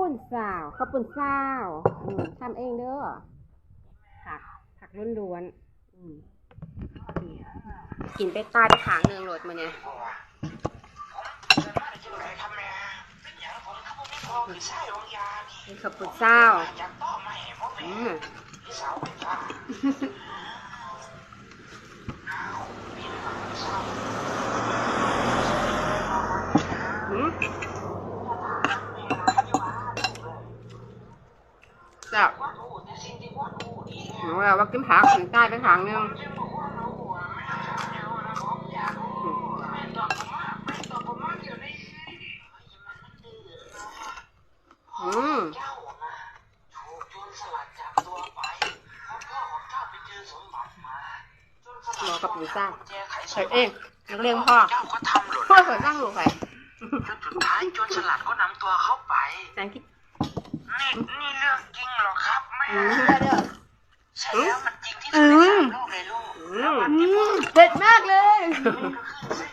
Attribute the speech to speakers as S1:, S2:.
S1: ปุ้นสาวข้าวปุ้นสาวอืมทำเองเด้อผักผักล้วนๆอืมนี่กินไปตายไปขางหนึ่งโหลดมาเนี่ยนี่ข้าวปุ้นสาวอืมอืม แซ่บหนูเราว่ากินผักถึงใต้ไปขางหนึงอืมหมอกับหมูสร้างเฮ้ยเองนักเรียนพ่อ
S2: เจ้าก็ทำหล่น
S1: พ่อเคยสร้างลูกใคร
S2: จนสุดท้ายโจรสลัดก็นำตัวเข้าไป
S1: แซงคิด
S2: นี่นี่ ใช่แล้วมันจริงที่สุดในสามโลกเลยลูก
S1: อืมเผ็ดมากเลย
S2: นี่ก็ขึ้น